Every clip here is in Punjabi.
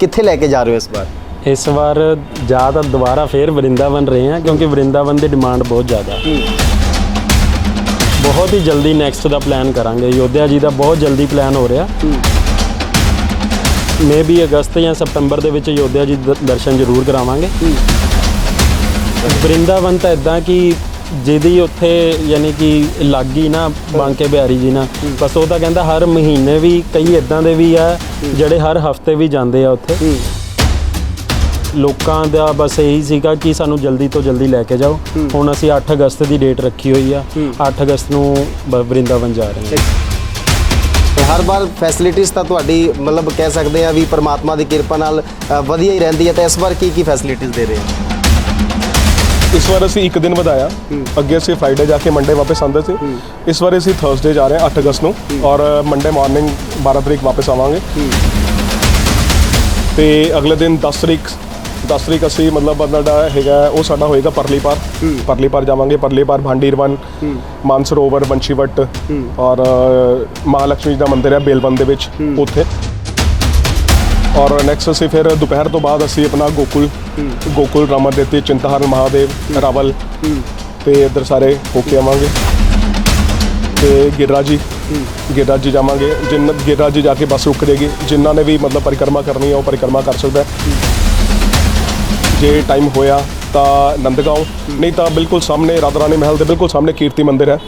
ਕਿੱਥੇ ਲੈ ਕੇ ਜਾ ਰਹੇ ਹੋ ਇਸ ਵਾਰ? ਇਸ ਵਾਰ ਜ਼ਿਆਦਾ ਦੁਬਾਰਾ ਫੇਰ ਵਰਿੰਦਾਵਨ ਰਹੇ ਹਾਂ ਕਿਉਂਕਿ ਵਰਿੰਦਾਵਨ ਦੀ ਡਿਮਾਂਡ ਬਹੁਤ ਜ਼ਿਆਦਾ। ਬਹੁਤ ਹੀ ਜਲਦੀ ਨੈਕਸਟ ਦਾ ਪਲਾਨ ਕਰਾਂਗੇ। ਯੋਧਿਆ ਜੀ ਦਾ ਬਹੁਤ ਜਲਦੀ ਪਲਾਨ ਹੋ ਰਿਹਾ। ਮੇ ਵੀ ਅਗਸਤ ਜਾਂ ਸਤੰਬਰ ਦੇ ਵਿੱਚ ਯੋਧਿਆ ਜੀ ਦ- ਦਰਸ਼ਨ ਜ਼ਰੂਰ ਕਰਾਵਾਂਗੇ। ਵਰਿੰਦਾਵਨ ਤਾਂ ਇਦਾਂ ਕਿ ਜਿਹਦੀ ਉੱਥੇ ਯਾਨੀ ਕਿ ਲੱਗੀ ਨਾ ਬਾਂਕੇ ਬਿਹਾਰੀ ਜੀ ਨਾਲ। ਬਸ ਉਹ ਤਾਂ ਕਹਿੰਦਾ ਹਰ ਮਹੀਨੇ ਵੀ ਕਈ ਇਦਾਂ ਦੇ ਵੀ ਆ ਜਿਹੜੇ ਹਰ ਹਫ਼ਤੇ ਵੀ ਜਾਂਦੇ ਆ ਉੱਥੇ। ਲੋਕਾਂ ਦਾ ਬਸ ਇਹੀ ਸੀਗਾ ਕਿ ਸਾਨੂੰ ਜਲਦੀ ਤੋਂ ਜਲਦੀ ਲੈ ਕੇ ਜਾਓ। ਹੁਣ ਅਸੀਂ 8 ਅਗਸਤ ਦੀ ਡੇਟ ਰੱਖੀ ਹੋਈ ਆ। 8 ਅਗਸਤ ਨੂੰ ਬ- ਵਰਿੰਦਾਵਨ ਜਾ ਰਹੇ ਹਾਂ। ਹਰ ਵਾਰ ਫੈਸਿਲਿਟੀਆਂ ਤਾਂ ਤੁਹਾਡੀ ਮਤਲਬ ਕਹਿ ਸਕਦੇ ਆ ਵੀ ਪ੍ਰਮਾਤਮਾ ਦੀ ਕਿਰਪਾ ਨਾਲ ਵਧੀਆ ਹੀ ਰਹਿੰਦੀ ਹੈ ਤਾਂ ਇਸ ਵਾਰ ਕੀ ਕੀ ਫੈਸਿਲਿਟੀਆਂ ਦੇ ਰਹੇ ਹੋ? ਇਸ ਵਾਰ ਅਸੀਂ ਇੱਕ ਦਿਨ ਵਧਾਇਆ। ਅੱਗੇ ਅਸੀਂ ਫਰਾਈਡੇ ਜਾ ਕੇ ਮੰਡੇ ਵਾਪਸ ਆਉਂਦੇ ਸੀ। ਇਸ ਵਾਰ ਅਸੀਂ ਥਰਸਡੇ ਜਾ ਰਹੇ ਹਾਂ 8 ਅਗਸਤ ਨੂੰ। ਔਰ ਮੰਡੇ ਮਾਰਨਿੰਗ 12 ਤਰੀਕ ਵਾਪਸ ਆਵਾਂਗੇ। ਤੇ ਅਗਲੇ ਦਿਨ 10 ਤਰੀਕ 10 ਤਰੀਕ ਅਸੀਂ ਮਤਲਬ ਸਾਡਾ ਹੈਗਾ ਉਹ ਸਾਡਾ ਹੋਏਗਾ ਪਰਲੀ ਪਾਰ ਪਰਲੀ ਪਾਰ ਜਾਵਾਂਗੇ ਪਰਲੀ ਪਾਰ ਭਾਂਡੀਰਵਨ ਮਾਨਸਰੋਵਰ ਬੰਸ਼ੀਵਟ ਔਰ ਮਹਾਲక్ష్ਮੀ ਦਾ ਮੰਦਿਰ ਹੈ ਬੇਲਵਨ ਦੇ ਵਿੱਚ ਉੱਥੇ। ਔਰ ਨੈਕਸਟ ਅਸੀਂ ਫਿਰ ਦੁਪਹਿਰ ਤੋਂ ਬਾਅਦ ਅਸੀਂ ਆਪਣਾ ਗੋਕੁਲ ਗੋਕੁਲ ਰਾਮਾਦੇਤੀ ਚਿੰਤਾਹਰਨ ਮਹਾਦੇਵ ਰਾਵਲ ਤੇ ਇੱਧਰ ਸਾਰੇ ਹੋ ਕੇ ਆਵਾਂਗੇ। ਤੇ ਗਿਰਰਾ ਜੀ ਗਿਰਰਾ ਜੀ ਜਾਵਾਂਗੇ। ਜਿੰਨ ਗਿਰਰਾ ਜੀ ਜਾ ਕੇ ਬੱਸ ਰੁਕ ਜਾਏਗੀ ਜਿਨ੍ਹਾਂ ਨੇ ਵੀ ਮਤਲਬ ਪਰਿਕਰਮਾ ਕਰਨੀ ਹੈ ਉਹ ਪਰਿਕਰਮਾ ਕਰ ਸਕਦਾ ਹੈ। ਜੇ ਟਾਈਮ ਹੋਇਆ ਤਾਂ ਨੰਦਗਾঁव ਨਹੀਂ ਤਾਂ ਬਿਲਕੁਲ ਸਾਹਮਣੇ ਰਾਧਾ ਰਾਣੀ ਮਹਿਲ ਦੇ ਬਿਲਕੁਲ ਸਾਹਮਣੇ ਕੀਰਤੀ ਮੰਦਿਰ ਹੈ।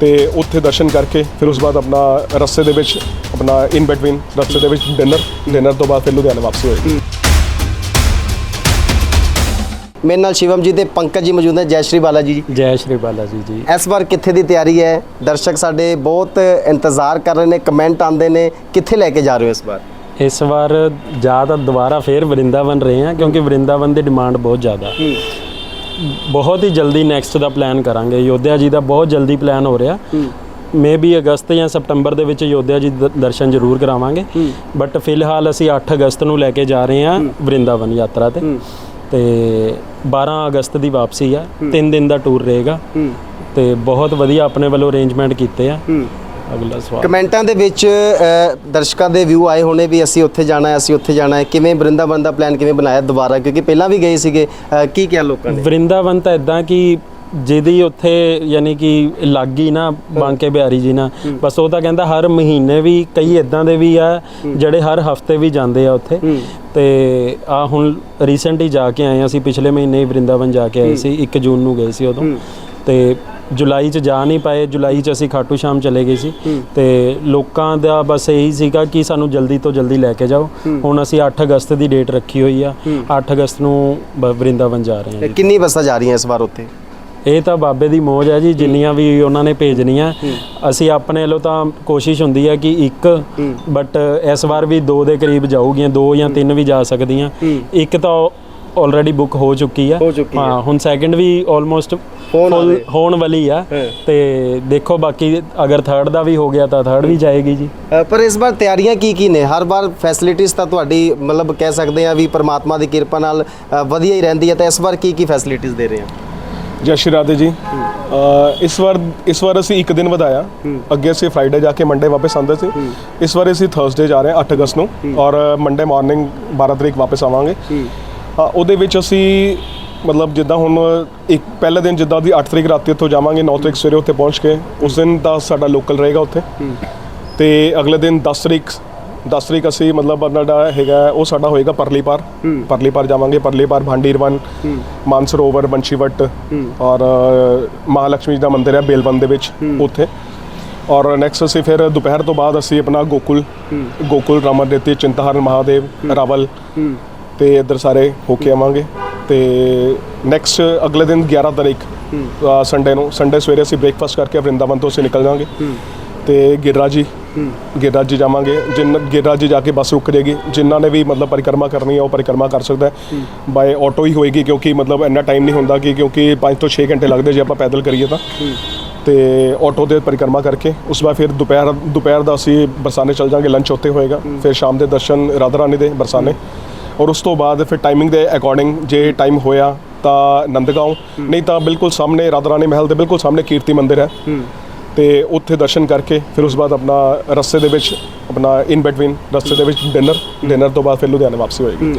ਤੇ ਉੱਥੇ ਦਰਸ਼ਨ ਕਰਕੇ ਫਿਰ ਉਸ ਤੋਂ ਬਾਅਦ ਆਪਣਾ ਰਸਤੇ ਦੇ ਵਿੱਚ ਆਪਣਾ ਇਨ ਬਿਟਵੀਨ ਰਸਤੇ ਦੇ ਵਿੱਚ ਡਿਨਰ ਡਿਨਰ ਤੋਂ ਬਾਅਦ ਫਿਰ ਲੁਧਿਆਣਾ ਵਾਪਸ ਹੋਏਗੀ ਮੇਰੇ ਨਾਲ ਸ਼ਿਵਮ ਜੀ ਤੇ ਪੰਕਜ ਜੀ ਮੌਜੂਦ ਨੇ। ਜੈ ਸ਼੍ਰੀ ਬਾਲਾ ਜੀ। ਜੈ ਸ਼੍ਰੀ ਬਾਲਾ ਜੀ। ਜੀ ਇਸ ਵਾਰ ਕਿੱਥੇ ਦੀ ਤਿਆਰੀ ਹੈ? ਦਰਸ਼ਕ ਸਾਡੇ ਬਹੁਤ ਇੰਤਜ਼ਾਰ ਕਰ ਰਹੇ ਨੇ ਕਮੈਂਟ ਆਉਂਦੇ ਨੇ। ਕਿੱਥੇ ਲੈ ਕੇ ਜਾ ਰਹੇ ਹੋ ਇਸ ਵਾਰ? ਇਸ ਵਾਰ ਜ਼ਿਆਦਾ ਦੁਬਾਰਾ ਫੇਰ ਵਰਿੰਦਾਵਨ ਰਹੇ ਹਾਂ ਕਿਉਂਕਿ ਵਰਿੰਦਾਵਨ ਦੀ ਡਿਮਾਂਡ ਬਹੁਤ ਜ਼ਿਆਦਾ। ਬਹੁਤ ਹੀ ਜਲਦੀ ਨੈਕਸਟ ਦਾ ਪਲਾਨ ਕਰਾਂਗੇ। ਯੋਧਿਆ ਜੀ ਦਾ ਬਹੁਤ ਜਲਦੀ ਪਲਾਨ ਹੋ ਰਿਹਾ। ਮੇ ਵੀ ਅਗਸਤ ਜਾਂ ਸਤੰਬਰ ਦੇ ਵਿੱਚ ਯੋਧਿਆ ਜੀ ਦ- ਦਰਸ਼ਨ ਜ਼ਰੂਰ ਕਰਾਵਾਂਗੇ। ਬਟ ਫਿਲਹਾਲ ਅਸੀਂ 8 ਅਗਸਤ ਨੂੰ ਲੈ ਕੇ ਜਾ ਰਹੇ ਹਾਂ ਵਰਿੰਦਾਵਨ ਯਾਤਰਾ ਤੇ। ਤੇ 12 ਅਗਸਤ ਦੀ ਵਾਪਸੀ ਆ। 3 ਦਿਨ ਦਾ ਟੂਰ ਰਹੇਗਾ। ਤੇ ਬਹੁਤ ਵਧੀਆ ਆਪਣੇ ਵੱਲੋਂ ਅਰੇਂਜਮੈਂਟ ਕੀਤੇ ਆ। ਅਗਲਾ ਸਵਾਲ। ਕਮੈਂਟਾਂ ਦੇ ਵਿੱਚ ਅ, ਦਰਸ਼ਕਾਂ ਦੇ ਵਿਊ ਆਏ ਹੋਣੇ ਵੀ ਅਸੀਂ ਉੱਥੇ ਜਾਣਾ ਹੈ ਅਸੀਂ ਉੱਥੇ ਜਾਣਾ ਹੈ। ਕਿਵੇਂ ਬ੍ਰਿੰਦਾਵਨ ਦਾ ਪਲਾਨ ਕਿਵੇਂ ਬਣਾਇਆ ਦੁਬਾਰਾ? ਕਿਉਂਕਿ ਪਹਿਲਾਂ ਵੀ ਗਏ ਸੀਗੇ ਅ, ਕੀ ਕਿਹਾ ਲੋਕਾਂ ਨੇ? ਵਰਿੰਦਾਵਨ ਤਾਂ ਇਦਾਂ ਕਿ ਜਿਹਦੀ ਉੱਥੇ ਯਾਨੀ ਕਿ ਲੱਗੀ ਨਾ ਬਾਂਕੇ ਬਿਹਾਰੀ ਜੀ ਨਾਲ ਬਸ ਉਹ ਤਾਂ ਕਹਿੰਦਾ ਹਰ ਮਹੀਨੇ ਵੀ ਕਈ ਇਦਾਂ ਦੇ ਵੀ ਆ ਜਿਹੜੇ ਹਰ ਹਫ਼ਤੇ ਵੀ ਜਾਂਦੇ ਆ ਉੱਥੇ। ਤੇ ਆ ਹੁਣ ਰੀਸੈਂਟ ਹੀ ਜਾ ਕੇ ਆਏ ਹਾਂ ਅਸੀਂ ਪਿਛਲੇ ਮਹੀਨੇ ਹੀ ਵਰਿੰਦਾਵਨ ਜਾ ਕੇ ਆਏ ਸੀ 1 ਜੂਨ ਨੂੰ ਗਏ ਸੀ ਉਦੋਂ। ਤੇ ਜੁਲਾਈ ਚ ਜਾ ਨਹੀਂ ਪਾਏ ਜੁਲਾਈ ਚ ਅਸੀਂ ਖਾਟੂ ਸ਼ਾਮ ਚਲੇ ਗਏ ਸੀ। ਤੇ ਲੋਕਾਂ ਦਾ ਬਸ ਇਹੀ ਸੀਗਾ ਕਿ ਸਾਨੂੰ ਜਲਦੀ ਤੋਂ ਜਲਦੀ ਲੈ ਕੇ ਜਾਓ। ਹੁਣ ਅਸੀਂ 8 ਅਗਸਤ ਦੀ ਡੇਟ ਰੱਖੀ ਹੋਈ ਆ। 8 ਅਗਸਤ ਨੂੰ ਵਰਿੰਦਾਵਨ ਜਾ ਰਹੇ ਹਾਂ ਕਿੰਨੀ ਬੱਸਾਂ ਜਾ ਰਹੀਆਂ ਇਸ ਵਾਰ ਉੱਥੇ? ਇਹ ਤਾਂ ਬਾਬੇ ਦੀ ਮੋਜ ਹੈ ਜੀ ਜਿੰਨੀਆਂ ਵੀ ਉਹਨਾਂ ਨੇ ਭੇਜਣੀਆਂ। ਅਸੀਂ ਆਪਣੇ ਵੱਲੋਂ ਤਾਂ ਕੋਸ਼ਿਸ਼ ਹੁੰਦੀ ਹੈ ਕਿ ਇੱਕ ਬਟ ਇਸ ਵਾਰ ਵੀ ਦੋ ਦੇ ਕਰੀਬ ਜਾਊਗੀਆਂ ਦੋ ਜਾਂ ਤਿੰਨ ਵੀ ਜਾ ਸਕਦੀਆਂ। ਇੱਕ ਤਾਂ ਆਲਰੇਡੀ ਬੁੱਕ ਹੋ ਚੁੱਕੀ ਆ। ਹੋ ਚੁੱਕੀ ਹਾਂ ਹੁਣ ਸੈਕੰਡ ਵੀ ਆਲਮੋਸਟ ਹੋਣ ਫੁੱਲ ਵਾਲੀ। ਹੋਣ ਵਾਲੀ ਆ। ਤੇ ਦੇਖੋ ਬਾਕੀ ਅਗਰ ਥਰਡ ਦਾ ਵੀ ਹੋ ਗਿਆ ਤਾਂ ਥਰਡ ਵੀ ਜਾਏਗੀ ਜੀ। ਪਰ ਇਸ ਵਾਰ ਤਿਆਰੀਆਂ ਕੀ ਕੀ ਨੇ? ਹਰ ਵਾਰ ਫੈਸਿਲਿਟੀਆਂ ਤਾਂ ਤੁਹਾਡੀ ਮਤਲਬ ਕਹਿ ਸਕਦੇ ਆ ਵੀ ਪ੍ਰਮਾਤਮਾ ਦੀ ਕਿਰਪਾ ਨਾਲ ਵਧੀਆ ਹੀ ਰਹਿੰਦੀ ਹੈ ਤਾਂ ਇਸ ਵਾਰ ਕੀ ਕੀ ਫੈਸਿਲਿਟੀਆਂ ਦੇ ਰਹੇ ਆ ਜੈ ਸ਼੍ਰੀ ਰਾਧੇ ਜੀ। ਇਸ ਵਾਰ ਇਸ ਵਾਰ ਅਸੀਂ ਇੱਕ ਦਿਨ ਵਧਾਇਆ। ਅੱਗੇ ਅਸੀਂ ਫਰਾਈਡੇ ਜਾ ਕੇ ਮੰਡੇ ਵਾਪਸ ਆਉਂਦੇ ਸੀ। ਇਸ ਵਾਰ ਅਸੀਂ ਥਰਸਡੇ ਜਾ ਰਹੇ ਹਾਂ 8 ਅਗਸਤ ਨੂੰ। ਔਰ ਮੰਡੇ ਮਾਰਨਿੰਗ 12 ਤਰੀਕ ਵਾਪਸ ਆਵਾਂਗੇ। ਉਹਦੇ ਵਿੱਚ ਅਸੀਂ ਮਤਲਬ ਜਿੱਦਾਂ ਹੁਣ ਇੱਕ ਪਹਿਲੇ ਦਿਨ ਜਿੱਦਾਂ ਦੀ 8 ਤਰੀਕ ਰਾਤੀ ਉੱਥੋਂ ਜਾਵਾਂਗੇ 9 ਤਰੀਕ ਸਵੇਰੇ ਉੱਥੇ ਪਹੁੰਚ ਕੇ ਉਸ ਦਿਨ ਦਾ ਸਾਡਾ ਲੋਕਲ ਰਹੇਗਾ ਉੱਥੇ। ਤੇ ਅਗਲੇ ਦਿਨ 10 ਤਰੀਕ 10 ਤਰੀਕ ਅਸੀਂ ਮਤਲਬ ਸਾਡਾ ਹੈਗਾ ਉਹ ਸਾਡਾ ਹੋਏਗਾ ਪਰਲੀ ਪਾਰ। ਪਰਲੀ ਪਾਰ ਜਾਵਾਂਗੇ ਪਰਲੀ ਪਾਰ ਭਾਂਡੀਰਵਨ ਮਾਨਸਰੋਵਰ ਬੰਸ਼ੀਵਟ ਔਰ ਮਹਾਲక్ష్ਮੀ ਜੀ ਦਾ ਮੰਦਿਰ ਹੈ ਬੇਲਵਨ ਦੇ ਵਿੱਚ ਉੱਥੇ। ਔਰ ਨੈਕਸਟ ਅਸੀਂ ਫਿਰ ਦੁਪਹਿਰ ਤੋਂ ਬਾਅਦ ਅਸੀਂ ਆਪਣਾ ਗੋਕੁਲ ਗੋਕੁਲ ਰਾਮਾਦੇਤੀ ਚਿੰਤਾਹਰਨ ਮਹਾਦੇਵ ਰਾਵਲ ਤੇ ਇੱਧਰ ਸਾਰੇ ਹੋ ਕੇ ਆਵਾਂਗੇ। ਤੇ ਨੈਕਸਟ ਅਗਲੇ ਦਿਨ 11 ਤਾਰੀਖ ਸੰਡੇ ਨੂੰ ਸੰਡੇ ਸਵੇਰੇ ਅਸੀਂ ਬ੍ਰੇਕਫਾਸਟ ਕਰਕੇ ਵਰਿੰਦਾਵਨ ਤੋਂ ਅਸੀਂ ਨਿਕਲ ਜਾਵਾਂਗੇ। ਤੇ ਗਿਰਰਾ ਜੀ ਗਿਰਰਾ ਜੀ ਜਾਵਾਂਗੇ। ਜਿੰਨ ਗਿਰਰਾ ਜੀ ਜਾ ਕੇ ਬੱਸ ਰੁਕ ਜਾਏਗੀ। ਜਿਨ੍ਹਾਂ ਨੇ ਵੀ ਮਤਲਬ ਪਰਿਕਰਮਾ ਕਰਨੀ ਹੈ ਉਹ ਪਰਿਕਰਮਾ ਕਰ ਸਕਦਾ ਹੈ। ਬਾਏ ਆਟੋ ਹੀ ਹੋਏਗੀ ਕਿਉਂਕਿ ਮਤਲਬ ਇੰਨਾ ਟਾਈਮ ਨਹੀਂ ਹੁੰਦਾ ਕਿ ਕਿਉਂਕਿ 5 ਤੋਂ 6 ਘੰਟੇ ਲੱਗਦੇ ਜੇ ਆਪਾਂ ਪੈਦਲ ਕਰੀਏ ਤਾਂ। ਤੇ ਆਟੋ ਦੇ ਪਰਿਕਰਮਾ ਕਰਕੇ ਉਸ ਬਾਅਦ ਫਿਰ ਦੁਪਹਿਰ ਦੁਪਹਿਰ ਦਾ ਅਸੀਂ ਬਰਸਾਨੇ ਚਲ ਜਾਾਂਗੇ ਲੰਚ ਉੱਥੇ ਹੋਏਗਾ। ਫਿਰ ਸ਼ਾਮ ਦੇ ਦਰਸ਼ਨ ਰਾਧਾ ਰਾਣੀ ਦੇ ਬਰਸਾਨੇ। ਔਰ ਉਸ ਤੋਂ ਬਾਅਦ ਫਿਰ ਟਾਈਮਿੰਗ ਦੇ ਅਕੋਰਡਿੰਗ ਜੇ ਟਾਈਮ ਹੋਇਆ ਤਾਂ ਨੰਦਗਾঁव ਨਹੀਂ ਤਾਂ ਬਿਲਕੁਲ ਸਾਹਮਣੇ ਰਾਧਾ ਰਾਣੀ ਮਹਿਲ ਦੇ ਬਿਲਕੁਲ ਸਾਹਮਣੇ ਕੀਰਤੀ ਮੰਦਿਰ ਹੈ। ਤੇ ਉੱਥੇ ਦਰਸ਼ਨ ਕਰਕੇ ਫਿਰ ਉਸ ਬਾਅਦ ਆਪਣਾ ਰਸਤੇ ਦੇ ਵਿੱਚ ਆਪਣਾ ਇਨ ਬਿਟਵੀਨ ਰਸਤੇ ਦੇ ਵਿੱਚ ਡਿਨਰ ਡਿਨਰ ਤੋਂ ਬਾਅਦ ਫਿਰ ਲੁਧਿਆਣਾ ਵਾਪਸੀ ਹੋਏਗੀ।